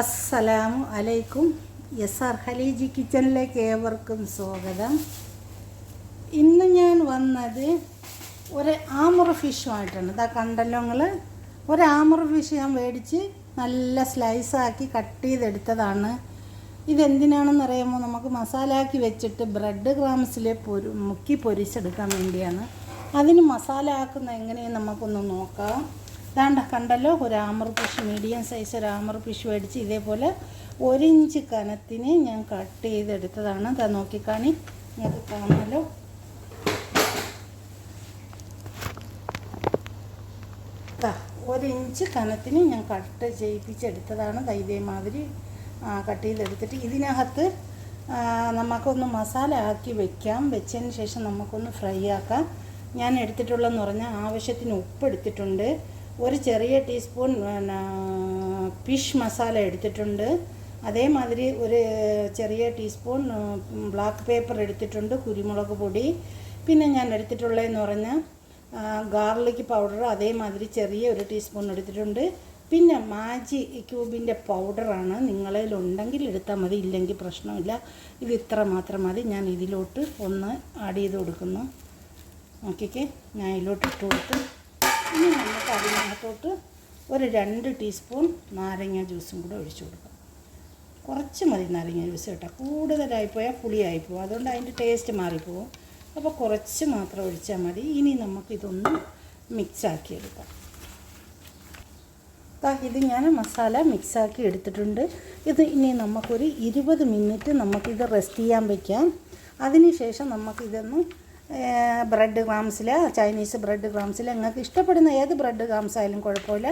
അസ്സലാമു അലൈക്കും. S R ഹലീജി കിച്ചണിലേക്ക് ഏവർക്കും സ്വാഗതം. ഇന്ന് ഞാൻ വന്നത് ഒരു ആമർ ഫിഷുമായിട്ടാണ് ഇതാ കണ്ടല്ലോ നിങ്ങൾ ഒരു ആമർ ഫിഷ് ഞാൻ മേടിച്ച് നല്ല സ്ലൈസാക്കി കട്ട് ചെയ്തെടുത്തതാണ്. ഇതെന്തിനാണെന്ന് അറിയാമോ? നമുക്ക് മസാലയാക്കി വെച്ചിട്ട് ബ്രെഡ് ക്രാംസിൽ പൊരു മുക്കി പൊരിച്ചെടുക്കാൻ വേണ്ടിയാണ്. അതിന് മസാല ആക്കുന്ന എങ്ങനെയെന്ന് നമുക്കൊന്ന് നോക്കാം. ദാണ്ട കണ്ടല്ലോ ഒരു ആമർ പിഷ് മീഡിയം സൈസ് ഒരു ആമർ പിഷ് മേടിച്ച് ഇതേപോലെ ഒരു ഇഞ്ച് കനത്തിന് ഞാൻ കട്ട് ചെയ്തെടുത്തതാണ്. അത് നോക്കിക്കാണി നിങ്ങൾക്ക് കാണാമല്ലോ ഒരു ഇഞ്ച് കനത്തിന് ഞാൻ കട്ട് ചെയ്യിപ്പിച്ചെടുത്തതാണ്. ഇതേമാതിരി കട്ട് ചെയ്തെടുത്തിട്ട് ഇതിനകത്ത് നമുക്കൊന്ന് മസാല ആക്കി വെക്കാം. വെച്ചതിന് ശേഷം നമുക്കൊന്ന് ഫ്രൈ ആക്കാം. ഞാൻ എടുത്തിട്ടുള്ളതെന്ന് പറഞ്ഞാൽ ആവശ്യത്തിന് ഉപ്പ് എടുത്തിട്ടുണ്ട്. ഒരു ചെറിയ ടീസ്പൂൺ പിന്നെ ഫിഷ് മസാല എടുത്തിട്ടുണ്ട്. അതേമാതിരി ഒരു ചെറിയ ടീസ്പൂൺ ബ്ലാക്ക് പേപ്പർ എടുത്തിട്ടുണ്ട് കുരുമുളക് പൊടി. പിന്നെ ഞാൻ എടുത്തിട്ടുള്ളതെന്ന് പറഞ്ഞാൽ ഗാർലിക് പൗഡർ അതേമാതിരി ചെറിയ ഒരു ടീസ്പൂൺ എടുത്തിട്ടുണ്ട്. പിന്നെ മാജി ക്യൂബിന്റെ പൗഡറാണ് നിങ്ങളിലുണ്ടെങ്കിൽ എടുത്താൽ മതി ഇല്ലെങ്കിൽ പ്രശ്നമില്ല. ഇത് ഇത്ര മാത്രം മതി. ഞാൻ ഇതിലോട്ട് ഒന്ന് ആഡ് ചെയ്ത് കൊടുക്കുന്നു. നോക്കിക്കേ ഞാൻ ഇതിലോട്ട് ഇട്ട് കൊടുത്തു. ഇനി നമുക്ക് അതിനകത്തോട്ട് ഒരു രണ്ട് ടീസ്പൂൺ നാരങ്ങ ജ്യൂസും കൂടെ ഒഴിച്ചു കൊടുക്കാം. കുറച്ച് മതി നാരങ്ങ ജ്യൂസ് കേട്ടോ. കൂടുതലായിപ്പോയാൽ പുളിയായിപ്പോവും അതുകൊണ്ട് അതിന്റെ ടേസ്റ്റ് മാറിപ്പോവും. അപ്പോൾ കുറച്ച് മാത്രം ഒഴിച്ചാൽ മതി. ഇനി നമുക്കിതൊന്ന് മിക്സാക്കി എടുക്കാം. ദാ ഇത് ഞാൻ മസാല മിക്സാക്കി എടുത്തിട്ടുണ്ട്. ഇത് ഇനി നമുക്കൊരു ഇരുപത് മിനിറ്റ് നമുക്കിത് റെസ്റ്റ് ചെയ്യാൻ വയ്ക്കാം അതിനുശേഷം നമുക്കിതൊന്ന് ബ്രെഡ് ക്രാംസിൽ ചൈനീസ് ബ്രെഡ് ക്രാംസിൽ നിങ്ങൾക്ക് ഇഷ്ടപ്പെടുന്ന ഏത് ബ്രെഡ് ക്രാംസ് ആയാലും കുഴപ്പമില്ല.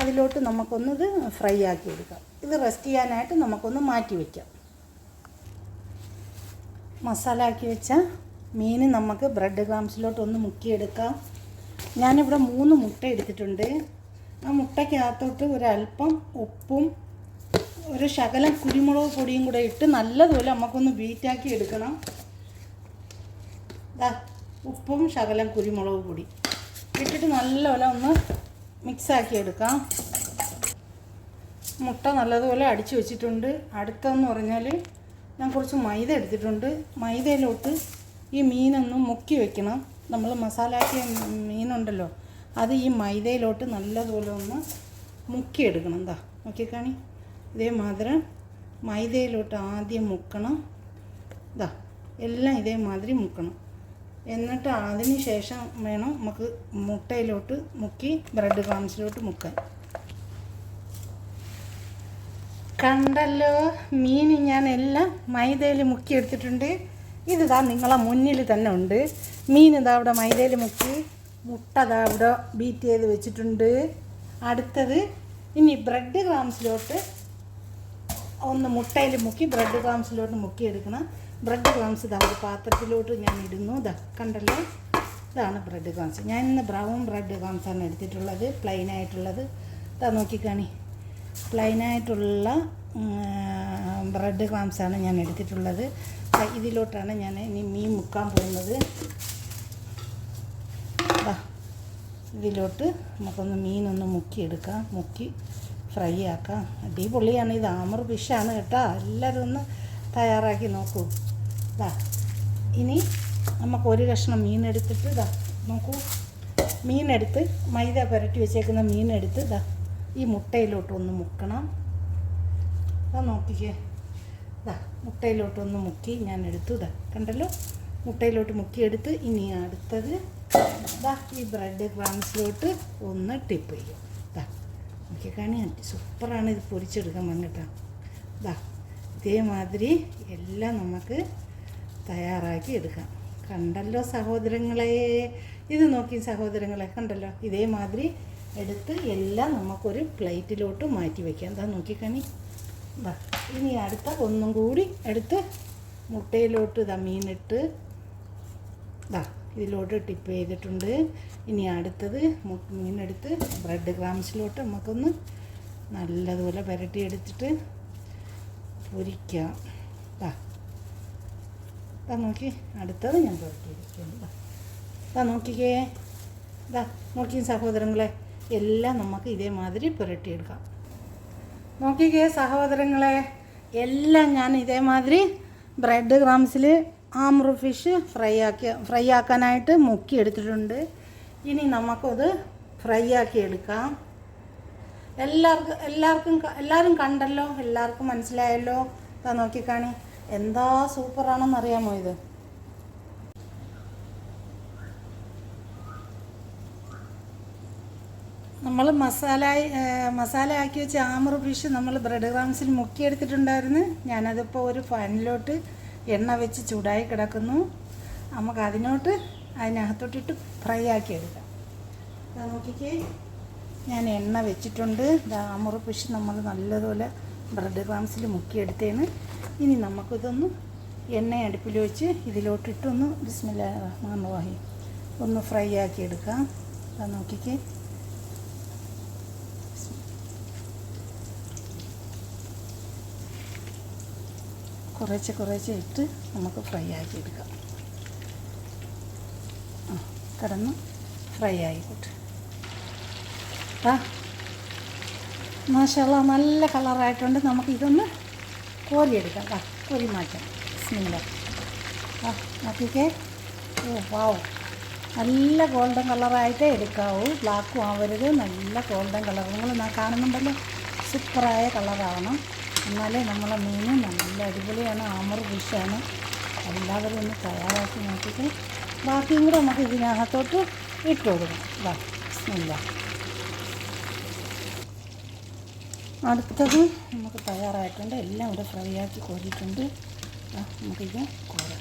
അതിലോട്ട് നമുക്കൊന്നത് ഫ്രൈ ആക്കി എടുക്കാം. ഇത് റെസ്റ്റ് ചെയ്യാനായിട്ട് നമുക്കൊന്ന് മാറ്റി വയ്ക്കാം മസാല ആക്കി വെച്ച മീൻ നമുക്ക് ബ്രെഡ് ക്രാംസിലോട്ടൊന്ന് മുക്കിയെടുക്കാം. ഞാനിവിടെ മൂന്ന് മുട്ട എടുത്തിട്ടുണ്ട്. ആ മുട്ടയ്ക്കകത്തോട്ട് ഒരല്പം ഉപ്പും ഒരു ശകലം കുരുമുളക് പൊടിയും കൂടെ ഇട്ട് നല്ലതുപോലെ നമുക്കൊന്ന് ബീറ്റാക്കി എടുക്കണം. ഉപ്പും ശകലം കുരുമുളക് പൊടി. ഇട്ടിട്ട് നല്ലപോലെ ഒന്ന് മിക്സാക്കി എടുക്കാം. മുട്ട നല്ലതുപോലെ അടിച്ചു വെച്ചിട്ടുണ്ട്. അടുത്തതെന്ന് പറഞ്ഞാൽ ഞാൻ കുറച്ച് മൈദ എടുത്തിട്ടുണ്ട്. മൈദയിലോട്ട് ഈ മീനൊന്നും മുക്കി വെക്കണം. നമ്മൾ മസാലാക്കിയ മീനുണ്ടല്ലോ അത് ഈ മൈദയിലോട്ട് നല്ലതുപോലെ ഒന്ന് മുക്കിയെടുക്കണം എന്താ നോക്കിക്കാണി ഇതേമാതിരി മൈദയിലോട്ട് ആദ്യം മുക്കണം. ഇതാ എല്ലാം ഇതേമാതിരി മുക്കണം. എന്നിട്ട് അതിന് ശേഷം വേണം നമുക്ക് മുട്ടയിലോട്ട് മുക്കി ബ്രെഡ് ക്രംസിലോട്ട് മുക്കാൻ. കണ്ടല്ലോ മീൻ ഞാൻ എല്ലാം മൈദയിൽ മുക്കിയെടുത്തിട്ടുണ്ട്. എടുത്തിട്ടുണ്ട് ഇതാ നിങ്ങളെ മുന്നിൽ തന്നെ ഉണ്ട്. മീൻ ഇതാ അവിടെ മൈദയിൽ മുക്കി മുട്ട ഇതാ അവിടെ ബീറ്റ് ചെയ്ത് വെച്ചിട്ടുണ്ട്. അടുത്തത് ഇനി ബ്രെഡ് ക്രാംസിലോട്ട് ഒന്ന് മുട്ടയിൽ മുക്കി ബ്രെഡ് ക്രാംസിലോട്ട് മുക്കി എടുക്കണം ബ്രെഡ് ക്രംസ് ഇതാ ഒരു പാത്രത്തിലോട്ട് ഞാൻ ഇടുന്നു. ഇതാ കണ്ടല്ലോ? ഇതാണ് ബ്രെഡ് ക്രംസ്. ഞാൻ ഇന്ന് ബ്രൗൺ ബ്രെഡ് ക്രാംസാണ് എടുത്തിട്ടുള്ളത് പ്ലെയിൻ ആയിട്ടുള്ളത്. ഇതാ നോക്കിക്കാണി പ്ലെയിനായിട്ടുള്ള ബ്രെഡ് ക്രാംസാണ് ഞാൻ എടുത്തിട്ടുള്ളത്. ഇതിലോട്ടാണ് ഞാൻ ഇനി മീൻ മുക്കാൻ പോകുന്നത്. ഇതിലോട്ട് നമുക്കൊന്ന് മീനൊന്ന് മുക്കിയെടുക്കാം. മുക്കി ഫ്രൈ ആക്കാം. അടിപൊളിയാണ്. ഇത് ആമർ ഫിഷാണ് കേട്ടോ. എല്ലാവരും ഒന്ന് തയ്യാറാക്കി നോക്കൂ. ഇതാ ഇനി നമുക്ക് ഒരു കഷ്ണം മീനെടുത്തിട്ട് ഇതാ നോക്കൂ. മീനെടുത്ത് മൈദ പുരട്ടി വെച്ചേക്കുന്ന മീനെടുത്ത് ഇതാ ഈ മുട്ടയിലോട്ടൊന്ന് മുക്കണം. അതാ നോക്കിക്കേ. ഇതാ മുട്ടയിലോട്ടൊന്ന് മുക്കി ഞാൻ എടുത്തു ഇതാ കണ്ടല്ലോ? മുട്ടയിലോട്ട് മുക്കിയെടുത്ത് ഇനി അടുത്തത് ഇതാ ഈ ബ്രെഡ് ക്രാംസിലോട്ട് ഒന്ന് ടിപ്പ് ചെയ്യും. ഇതാ നോക്കിക്കാണി സൂപ്പറാണ് ഇത് പൊരിച്ചെടുക്കാൻ വന്നിട്ടാ. ഇതാ ഇതേമാതിരി എല്ലാം നമുക്ക് തയ്യാറാക്കി എടുക്കാം. കണ്ടല്ലോ സഹോദരങ്ങളെ? ഇത് നോക്കി സഹോദരങ്ങളെ കണ്ടല്ലോ? ഇതേമാതിരി എടുത്ത് എല്ലാം നമുക്കൊരു പ്ലേറ്റിലോട്ട് മാറ്റി വയ്ക്കാം എന്താ നോക്കിക്കണി ഇനി അടുത്ത ഒന്നും കൂടി എടുത്ത് മുട്ടയിലോട്ട് ഇതാ മീനിട്ട് ഇതാ ഇതിലോട്ട് ടിപ്പ് ചെയ്തിട്ടുണ്ട്. ഇനി അടുത്തത് മീനെടുത്ത് ബ്രെഡ് ക്രാംസിലോട്ട് നമുക്കൊന്ന് നല്ലതുപോലെ പുരട്ടി എടുത്തിട്ട് പൊരിക്കാം ദാ. നോക്കി. അടുത്തത് ഞാൻ പുറത്തിരിക്കുന്നു ദാ. നോക്കിക്കേ. ദാ നോക്കി സഹോദരങ്ങളെ. എല്ലാം നമുക്ക് ഇതേമാതിരി പുരട്ടിയെടുക്കാം. നോക്കിക്കേ സഹോദരങ്ങളെ. എല്ലാം ഞാൻ ഇതേമാതിരി ബ്രെഡ് ക്രംസിൽ ആമ്രു ഫിഷ് ഫ്രൈ ആക്കി ഫ്രൈ ആക്കാനായിട്ട് മുക്കി എടുത്തിട്ടുണ്ട് ഇനി നമുക്കത് ഫ്രൈ ആക്കി എടുക്കാം. എല്ലാവർക്കും എല്ലാവർക്കും എല്ലാവരും കണ്ടല്ലോ എല്ലാവർക്കും മനസ്സിലായല്ലോ. ഇതാ നോക്കിക്കാണി. എന്താ സൂപ്പറാണെന്ന് അറിയാമോ ഇത്? നമ്മൾ മസാല മസാല ആക്കി വെച്ച ആമർ ഫിഷ് നമ്മൾ ബ്രെഡ് ക്രാംസിൽ മുക്കിയെടുത്തിട്ടുണ്ടായിരുന്നു. ഞാനതിപ്പോൾ ഒരു ഫാനിലോട്ട് എണ്ണ വെച്ച് ചൂടായി കിടക്കുന്നു. നമുക്ക് അതിനോട്ട് അതിനകത്തോട്ടിട്ട് ഫ്രൈ ആക്കി എടുക്കാം. നോക്കിക്കേ. ഞാൻ എണ്ണ വെച്ചിട്ടുണ്ട്. ആമർ ഫിഷ് നമ്മൾ നല്ലതുപോലെ ബ്രെഡ് ക്രാംസിൽ മുക്കിയെടുത്തേന്. ഇനി നമുക്കിതൊന്ന് എണ്ണ അടുപ്പിൽ വെച്ച് ഇതിലോട്ടിട്ടൊന്ന് ബിസ്മില്ല റഹ്മാൻ റഹീം ഒന്ന് ഫ്രൈ ആക്കി എടുക്കാം. അതാ നോക്കിക്കേ. കുറേശ്ശെ കുറേശ്ശെ ഇട്ട് നമുക്ക് ഫ്രൈ ആക്കി എടുക്കാം. കിടന്ന് ഫ്രൈ ആയിക്കോട്ടെ. മാഷല്ല നല്ല കളറായിട്ടുണ്ട്. നമുക്ക് ഇതൊന്ന് കോരിയെടുക്കാം. ആ കോരി മാറ്റാം. സ്മില്ല ആ നോക്കിക്കേ. ഓ വാവ് നല്ല ഗോൾഡൻ കളറായിട്ടേ എടുക്കാവൂ. ബ്ലാക്കും ആവരുത്. നല്ല ഗോൾഡൻ കളർ. നിങ്ങൾ കാണുന്നുണ്ടല്ലോ. സൂപ്പറായ കളറാവണം എന്നാലേ നമ്മളെ മീൻ നല്ല അടിപൊളിയാണ്. ആമർ ഫിഷാണ്. എല്ലാവരും ഒന്ന് തയ്യാറാക്കി നോക്കിക്കേ. ബാക്കിയും കൂടെ നമുക്ക് ഇതിനകത്തോട്ട് ഇട്ട് കൊടുക്കണം വാ സ്മില്ല അടുത്തത് നമുക്ക് തയ്യാറായിട്ടുണ്ട് എല്ലാം ഇവിടെ ഫ്രൈ ആക്കി കോരിയിട്ടുണ്ട്. നമുക്കിത് കോരാം.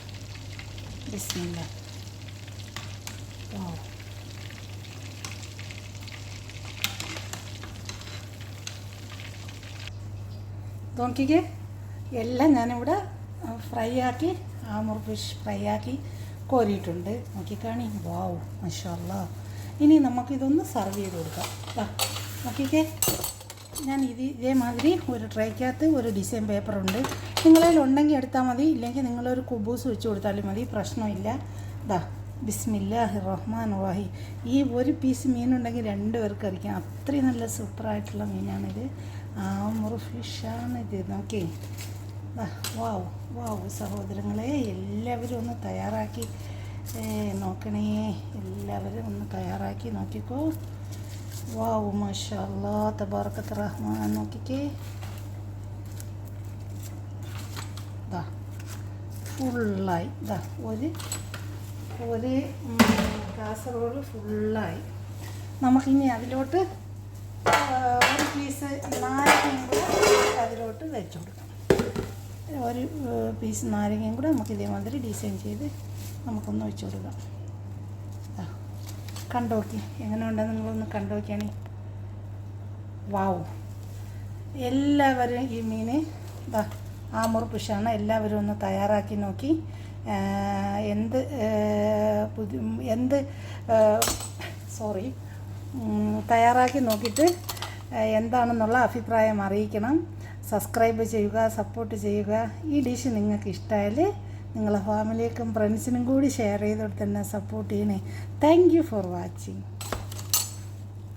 വാവ് നോക്കിക്കേ എല്ലാം ഞാനിവിടെ ഫ്രൈ ആക്കി ആമൂർ ഫിഷ് ഫ്രൈ ആക്കി കോരിയിട്ടുണ്ട്. നോക്കിക്കാണി? വാവ് മഷാല്ല ഇനി നമുക്കിതൊന്ന് സർവ് ചെയ്ത് കൊടുക്കാം. നോക്കിക്കേ. ഞാൻ ഇത് ഇതേമാതിരി ഒരു ട്രേക്കകത്ത് ഒരു ഡിസൈൻ പേപ്പറുണ്ട് നിങ്ങളതിൽ ഉണ്ടെങ്കിൽ എടുത്താൽ മതി. ഇല്ലെങ്കിൽ നിങ്ങളൊരു കുബൂസ് വെച്ച് കൊടുത്താലും മതി. പ്രശ്നമില്ല. ദാ ബിസ്മില്ലാഹി റഹ്മാൻ റഹീം ഈ ഒരു പീസ് മീനുണ്ടെങ്കിൽ രണ്ട് പേർക്ക് അരിക്കാം അത്രയും നല്ല സൂപ്പറായിട്ടുള്ള മീനാണിത്. ആമുറു ഫിഷാണ് ഇത് നോക്കി. വാവ് വാവ് സഹോദരങ്ങളെ എല്ലാവരും ഒന്ന് തയ്യാറാക്കി. നോക്കണേ. എല്ലാവരും ഒന്ന് തയ്യാറാക്കി നോക്കിക്കോ. വാവ് മാഷാല്ലാ തബാറക്കത്ത് റഹ്മാൻ നോക്കിക്കേ ദാ ഫുള്ളായി ദാ ഒരു ഒരു കാസറോൾ ഫുള്ളായി നമുക്കിനി അതിലോട്ട് ഒരു പീസ് നാരങ്ങയും കൂടെ അതിലോട്ട് വെച്ചു കൊടുക്കാം. ഒരു പീസ് നാരങ്ങയും കൂടെ നമുക്ക് ഇതേമാതിരി ഡിസൈൻ ചെയ്ത് നമുക്കൊന്ന് വെച്ചു കൊടുക്കാം. കണ്ടോക്കി. എങ്ങനെ ഉണ്ടെന്ന് നിങ്ങളൊന്ന് കണ്ടോക്കിയാണി. വാവു. എല്ലാവരും ഈ മീൻ ഇതാ ആമൂർ പുഷാണ് എല്ലാവരും ഒന്ന് തയ്യാറാക്കി നോക്കി. എന്ത് എന്ത് സോറി തയ്യാറാക്കി നോക്കിയിട്ട് എന്താണെന്നുള്ള അഭിപ്രായം അറിയിക്കണം. സബ്സ്ക്രൈബ് ചെയ്യുക സപ്പോർട്ട് ചെയ്യുക. ഈ ഡിഷ് നിങ്ങൾക്ക് ഇഷ്ടമായാൽ നിങ്ങളെ ഫാമിലിക്കും ഫ്രണ്ട്സിനും കൂടി ഷെയർ ചെയ്തോട്ട് തന്നെ സപ്പോർട്ട് ചെയ്യണേ. Thank for watching